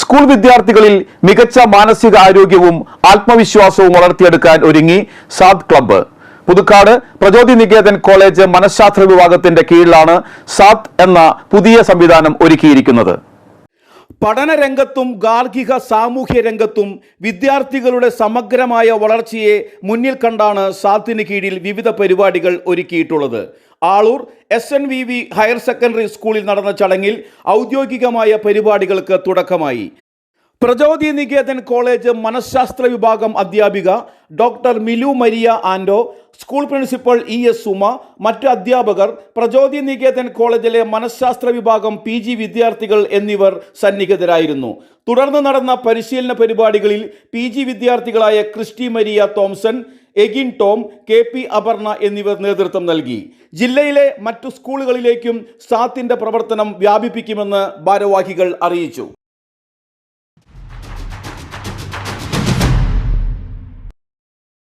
School വിദ്യാർത്ഥികളിൽ മികച്ച മാനസിക ആരോഗ്യവും ആത്മവിശ്വാസവും വളർത്തിയെടുക്കാൻ ഒരുങ്ങി സാദ് ക്ലബ്ബ്. പുതുക്കാട് പ്രചോദി നികേതൻ കോളേജ് മനഃശാസ്ത്ര വിഭാഗത്തിന്റെ കീഴിലാണ് സാത് എന്ന പുതിയ സംവിധാനം ഒരുക്കിയിരിക്കുന്നത്. പഠനരംഗത്തും ഗാർഹിക സാമൂഹ്യ രംഗത്തും വിദ്യാർത്ഥികളുടെ സമഗ്രമായ വളർച്ചയെ മുന്നിൽ കണ്ടാണ് സാത്തിന് കീഴിൽ വിവിധ പരിപാടികൾ ഒരുക്കിയിട്ടുള്ളത്. Aloor S N V V higher secondary സ്കൂളിൽ നടന്ന ചടങ്ങിൽ ഔദ്യോഗികമായ പരിപാടികൾക്ക് തുടക്കമായി. പ്രചോദി നികേതൻ കോളേജ് മനഃശാസ്ത്ര വിഭാഗം അധ്യാപിക doctor Milu Maria Anto school principal E S Suma മറ്റ് അധ്യാപകർ പ്രചോദി നികേതൻ കോളേജിലെ മനഃശാസ്ത്ര വിഭാഗം പി ജി വിദ്യാർത്ഥികൾ എന്നിവർ സന്നിഹിതരായിരുന്നു. തുടർന്ന് നടന്ന പരിശീലന പരിപാടികളിൽ P G വിദ്യാർത്ഥികളായ Christy Maria Thomson Egin Tom K P Aparna എന്നിവർ നേതൃത്വം നൽകി. ജില്ലയിലെ മറ്റു സ്കൂളുകളിലേക്കും സാത്തിന്റെ പ്രവർത്തനം വ്യാപിപ്പിക്കുമെന്ന് ഭാരവാഹികൾ അറിയിച്ചു.